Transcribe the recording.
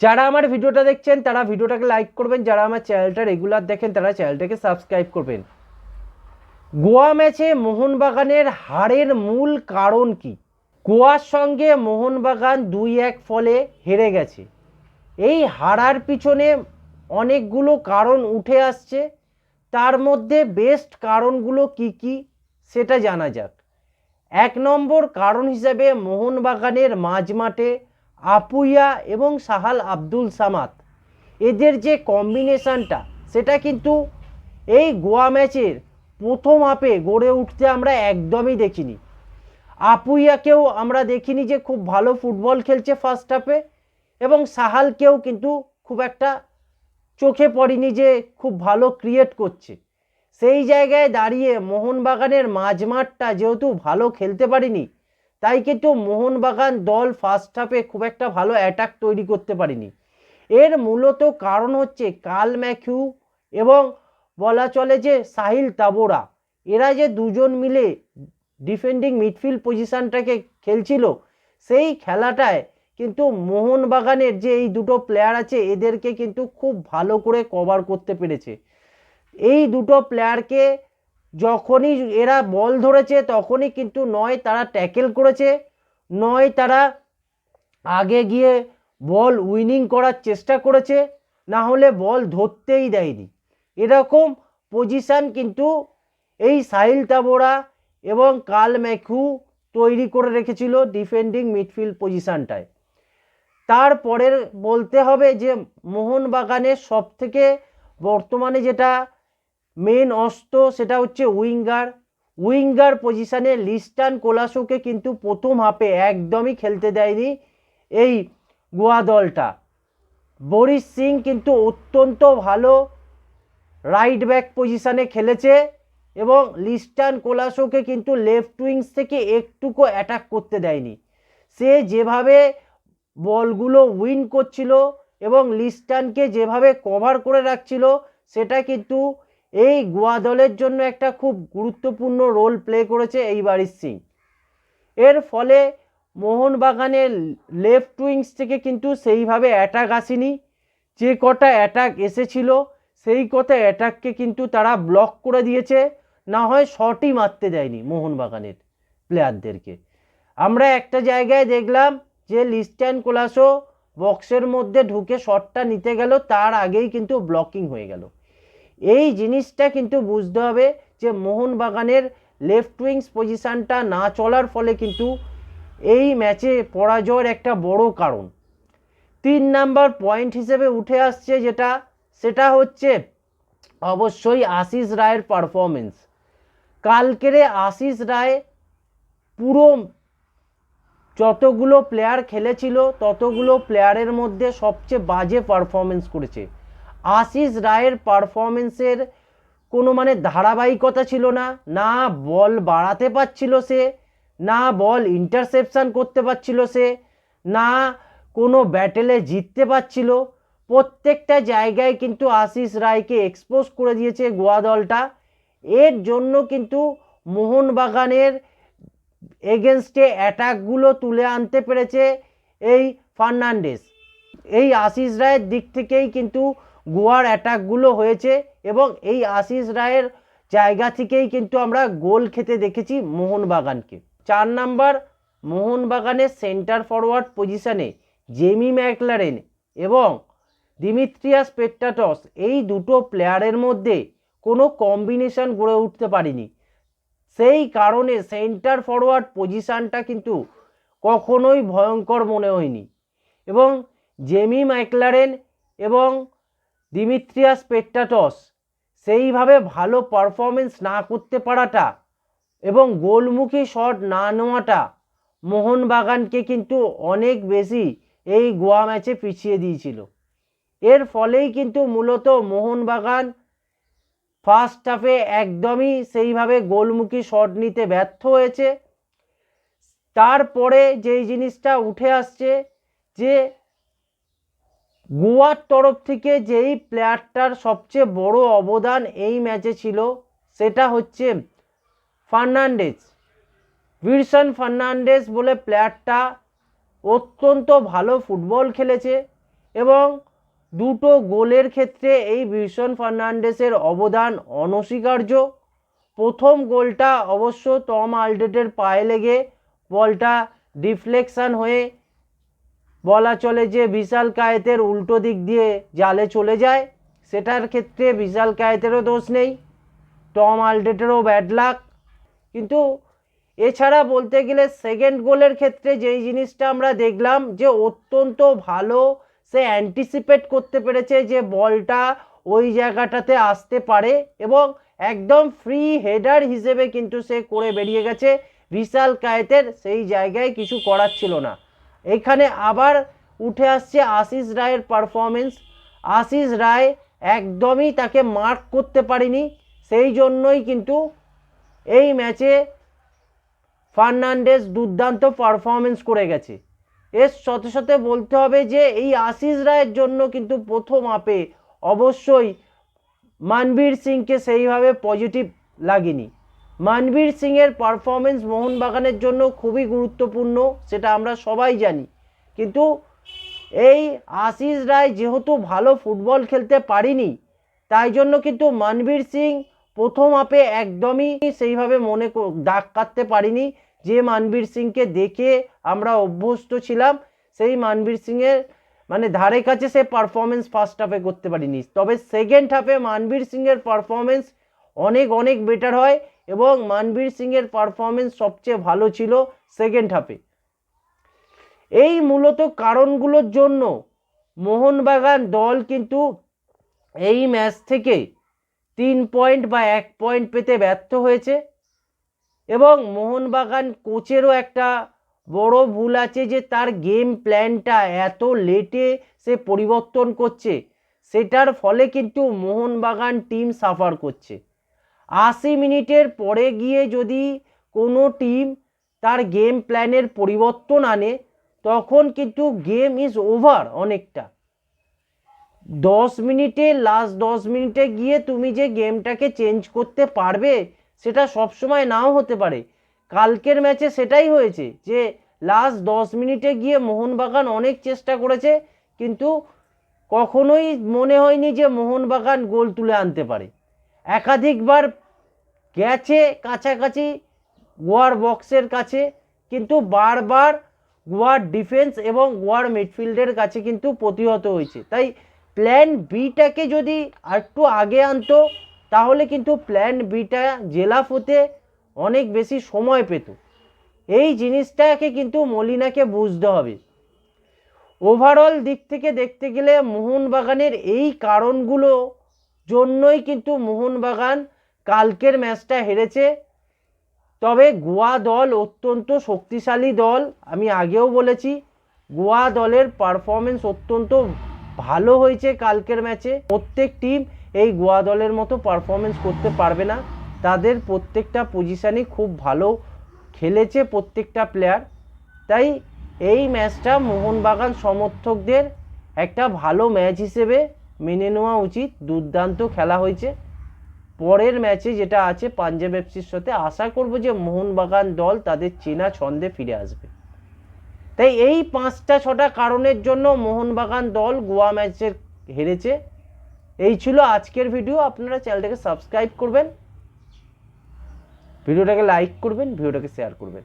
যারা আমার ভিডিওটা দেখছেন, তারা ভিডিওটাকে লাইক করবেন। যারা আমার চ্যানেলটা রেগুলার দেখেন, তারা চ্যানেলটাকে সাবস্ক্রাইব করবেন। গোয়া ম্যাচে মোহনবাগানের হারের মূল কারণ কি? গোয়ার সঙ্গে মোহনবাগান দুই এক ফলে হেরে গেছে। এই হারার পিছনে অনেকগুলো কারণ উঠে আসছে। তার মধ্যে বেস্ট কারণগুলো কি কি, সেটা জানা যাক। এক নম্বর কারণ হিসাবে মোহনবাগানের মাঝমাঠে আপুইয়া এবং সাহাল আব্দুল সামাদ। এদের যে কম্বিনেশানটা, সেটা কিন্তু এই গোয়া ম্যাচের প্রথম হাফে গড়ে উঠতে আমরা একদমই দেখিনি। আপুইয়াকেও আমরা দেখিনি যে খুব ভালো ফুটবল খেলছে ফার্স্ট হাফে এবং সাহালকেও কিন্তু খুব একটা চোখে পড়েনি যে খুব ভালো ক্রিয়েট করছে। সেই জায়গায় দাঁড়িয়ে মোহনবাগানের মাঝমাঠটা যেহেতু ভালো খেলতে পারিনি তাই কিন্তু মোহনবাগান দল ফার্স্ট হাফে খুব একটা ভালো অ্যাটাক তৈরি করতে পারেনি। এর মূলত কারণ হচ্ছে কাল ম্যাথিউ এবং বলা চলে যে সাহিল তাবোরা। এরা যে দুজন মিলে ডিফেন্ডিং মিডফিল্ড পজিশনটাকে খেলছিল, সেই খেলাটায় কিন্তু মোহনবাগানের যে এই দুটো প্লেয়ার আছে, এদেরকে কিন্তু খুব ভালো করে কভার করতে পেরেছে। এই দুটো প্লেয়ারকে যখনই এরা বল ধরেছে, তখনই কিন্তু নয় তারা ট্যাকেল করেছে, নয় তারা আগে গিয়ে বল উইনিং করার চেষ্টা করেছে, না হলে বল ধরতেই দেয়নি। এরকম পজিশান কিন্তু এই সাহিল তাবোরা এবং কাল ম্যাখু তৈরি করে রেখেছিল ডিফেন্ডিং মিডফিল্ড পজিশানটায় তারপরের বলতে হবে যে মোহনবাগানের সব থেকে বর্তমানে যেটা মেন অস্ত্র সেটা হচ্ছে উইঙ্গার। উইঙ্গার পজিশানে লিস্টান কোলাসোকে কিন্তু প্রথম হাফে একদমই খেলতে দেয়নি এই গোয়া দলটা। বরিশ সিং কিন্তু অত্যন্ত ভালো রাইট ব্যাক পজিশানে খেলেছে এবং লিস্টান কোলাসোকে কিন্তু লেফট উইংস থেকে একটুকু অ্যাটাক করতে দেয়নি। সে যেভাবে বলগুলো উইন করছিল এবং লিস্টানকে যেভাবে কভার করে রাখছিল, সেটা কিন্তু এই গোয়া দলের জন্য একটা খুব গুরুত্বপূর্ণ রোল প্লে করেছে এই বারিশ সিং। এর ফলে মোহনবাগানের লেফট উইংস থেকে কিন্তু সেইভাবে অ্যাটাক আসেনি। যে কটা অ্যাটাক এসেছিল, সেই কটা অ্যাটাককে কিন্তু তারা ব্লক করে দিয়েছে। না হয় শটই মারতে দেয়নি মোহনবাগানের প্লেয়ারদেরকে আমরা একটা জায়গায় দেখলাম যে লিস্ট্যান কোলাসো বক্সের মধ্যে ঢুকে শটটা নিতে গেল, তার আগেই কিন্তু ব্লকিং হয়ে গেল। এই জিনিসটা কিন্তু বুঝতে হবে যে মোহনবাগানের লেফট উইংস পজিশানটা না চলার ফলে কিন্তু এই ম্যাচে পরাজয়ের একটা বড় কারণ। তিন নাম্বার পয়েন্ট হিসেবে উঠে আসছে যেটা, সেটা হচ্ছে অবশ্যই আশিস রায়ের পারফরমেন্স কালকেরে আশিস রায় পুরো যতগুলো প্লেয়ার খেলেছিল, ততগুলো প্লেয়ারের মধ্যে সবচেয়ে বাজে পারফরমেন্স করেছে। আশিস রায়ের পারফরমেন্সের কোনো মানে ধারাবাহিকতা ছিল না না বল বাড়াতে পারছিল সে, না বল ইন্টারসেপশন করতে পারছিল সে, না কোনো ব্যাটেলে জিততে পারছিল। প্রত্যেকটা জায়গায় কিন্তু আশিস রায়কে এক্সপোজ করে দিয়েছে গোয়া দলটা। এর জন্য কিন্তু মোহনবাগানের এগেনস্টে অ্যাটাকগুলো তুলে আনতে পেরেছে এই ফার্নান্ডেস। এই আশিস রায়ের দিক থেকেই কিন্তু গোয়ার অ্যাটাকগুলো হয়েছে এবং এই আশিস রায়ের জায়গা থেকেই কিন্তু আমরা গোল খেতে দেখেছি মোহনবাগানকে। চার নাম্বার মোহনবাগানের সেন্টার ফরওয়ার্ড পজিশনে জেমি ম্যাকলারেন এবং দিমিত্রিয়াস পেট্টাটস এই দুটো প্লেয়ারের মধ্যে কোনো কম্বিনেশন গড়ে উঠতে পারেনি। সেই কারণে সেন্টার ফরওয়ার্ড পজিশানটা কিন্তু কখনোই ভয়ঙ্কর মনে হয়নি। এবং জেমি ম্যাকলারেন এবং দিমিত্রিয়াস পেট্টাটস সেইভাবে ভালো পারফরমেন্স না করতে পারাটা এবং গোলমুখী শট না নেওয়াটা মোহনবাগানকে কিন্তু অনেক বেশি এই গোয়া ম্যাচে পিছিয়ে দিয়েছিল। এর ফলেই কিন্তু মূলত মোহনবাগান ফার্স্ট হাফে একদমই সেইভাবে গোলমুখী শট নিতে ব্যর্থ হয়েছে। তারপরে যেই জিনিসটা উঠে আসছে যে গোয়ার তরফ থেকে যেই প্লেয়ারটার সবচেয়ে বড় অবদান এই ম্যাচে ছিল, সেটা হচ্ছে ফার্নান্ডেজ। উইলসন ফার্নান্ডেজ বলে প্লেয়ারটা অত্যন্ত ভালো ফুটবল খেলেছে এবং দুটো গোলের ক্ষেত্রে এই বিশন ফার্নান্ডেসের অবদান অনস্বীকার্য। প্রথম গোলটা অবশ্য টম আলডেটের পায়ে লেগে বলটা ডিফ্লেকশান হয়ে বলা চলে যে বিশাল কায়েতের উল্টো দিক দিয়ে জালে চলে যায়, সেটার ক্ষেত্রে বিশাল কায়েতেরও দোষ নেই, টম আলডেটেরও ব্যাড লাক। কিন্তু এছাড়া বলতে গেলে সেকেন্ড গোলের ক্ষেত্রে যেই জিনিসটা আমরা দেখলাম যে অত্যন্ত ভালো সে অ্যান্টিসিপেট করতে পেরেছে যে বলটা ওই জায়গাটাতে আসতে পারে এবং একদম ফ্রি হেডার হিসেবে কিন্তু সে করে বেরিয়ে গেছে। বিশাল কায়েতের সেই জায়গায় কিছু করার ছিল না। এখানে আবার উঠে আসছে আশিস রায়ের পারফরমেন্স আশিস রায় একদমই তাকে মার্ক করতে পারেনি, সেই জন্যই কিন্তু এই ম্যাচে ফার্নান্ডেস দুর্দান্ত পারফরমেন্স করে গেছে। এর সাথে সাথে বলতে হবে যে এই আশিস রায়ের জন্য কিন্তু প্রথম আপে অবশ্যই মানবীর সিংকে সেইভাবে পজিটিভ লাগেনি। মানবীর সিংয়ের পারফরমেন্স মোহনবাগানের জন্য খুবই গুরুত্বপূর্ণ, সেটা আমরা সবাই জানি। কিন্তু এই আশিস রায় যেহেতু ভালো ফুটবল খেলতে পারিনি, তাই জন্য কিন্তু মানবীর সিং প্রথম আপে একদমই সেইভাবে মনে দাগ কাটতে পারিনি। যে মানবীর সিংকে দেখে আমরা অভ্যস্ত ছিলাম, সেই মানবীর সিংয়ের মানে ধারে কাছে সে পারফরমেন্স ফার্স্ট হাফে করতে পারিনি। তবে সেকেন্ড হাফে মানবীর সিংয়ের পারফরমেন্স অনেক অনেক বেটার হয়। এবং মানবীর সিংয়ের পারফরমেন্স সবচেয়ে ভালো ছিল সেকেন্ড হাফে এই মূলত কারণগুলোর জন্য মোহনবাগান দল কিন্তু এই ম্যাচ থেকে তিন পয়েন্ট বা এক পয়েন্ট পেতে ব্যর্থ হয়েছে এবং মোহনবাগান কোচেরও একটা বড় ভুল আছে যে তার গেম প্ল্যানটা এত লেটে সে পরিবর্তন করছে। সেটার ফলে কিন্তু মোহনবাগান টিম সাফার করছে। আশি মিনিটের পরে গিয়ে যদি কোনো টিম তার গেম প্ল্যানের পরিবর্তন আনে, তখন কিন্তু গেম ইজ ওভার অনেকটা। দশ মিনিটে লাস্ট দশ মিনিটে গিয়ে তুমি যে গেমটাকে চেঞ্জ করতে পারবে, সেটা সবসময় নাও হতে পারে। কালকের ম্যাচে সেটাই হয়েছে যে লাস্ট দশ মিনিটে গিয়ে মোহনবাগান অনেক চেষ্টা করেছে, কিন্তু কখনোই মনে হয়নি যে মোহনবাগান গোল তুলে আনতে পারে। একাধিকবার গেছে কাছাকাছি গোয়ার বক্সের কাছে, কিন্তু বারবার গোয়ার ডিফেন্স এবং গোয়ার মিডফিল্ডের কাছে কিন্তু প্রতিহত হয়েছে। তাই প্ল্যান বিটাকে যদি একটু আগে আনতো, তাহলে কিন্তু প্ল্যান বিটা হতে অনেক বেশি সময় পেত। এই জিনিসটাকে কিন্তু মলিনাকে বুঝতে হবে। ওভারঅল দিক থেকে দেখতে গেলে মোহনবাগানের এই কারণগুলো জন্যই কিন্তু মোহনবাগান কালকের ম্যাচটা হেরেছে। তবে গোয়া দল অত্যন্ত শক্তিশালী দল, আমি আগেও বলেছি, গোয়া দলের পারফরমেন্স অত্যন্ত ভালো হয়েছে কালকের ম্যাচে। প্রত্যেক টিম এই গোয়া দলের মতো পারফরমেন্স করতে পারবে না। তাদের প্রত্যেকটা পজিশানই খুব ভালো খেলেছে প্রত্যেকটা প্লেয়ার তাই এই ম্যাচটা মোহনবাগান সমর্থকদের একটা ভালো ম্যাচ হিসেবে মেনে নেওয়া উচিত। দুর্দান্ত খেলা হয়েছে। পরের ম্যাচে যেটা আছে পাঞ্জাব এফসির সাথে, আশা করব যে মোহনবাগান দল তাদের চেনা ছন্দে ফিরে আসবে। তাই এই পাঁচটা ছটা কারণের জন্য মোহনবাগান দল গোয়া ম্যাচের হেরেছে। এই ছিল আজকের ভিডিও। আপনারা চ্যানেলটাকে সাবস্ক্রাইব করবেন। ভিডিওটাকে লাইক করবেন, ভিডিওটাকে শেয়ার করবেন।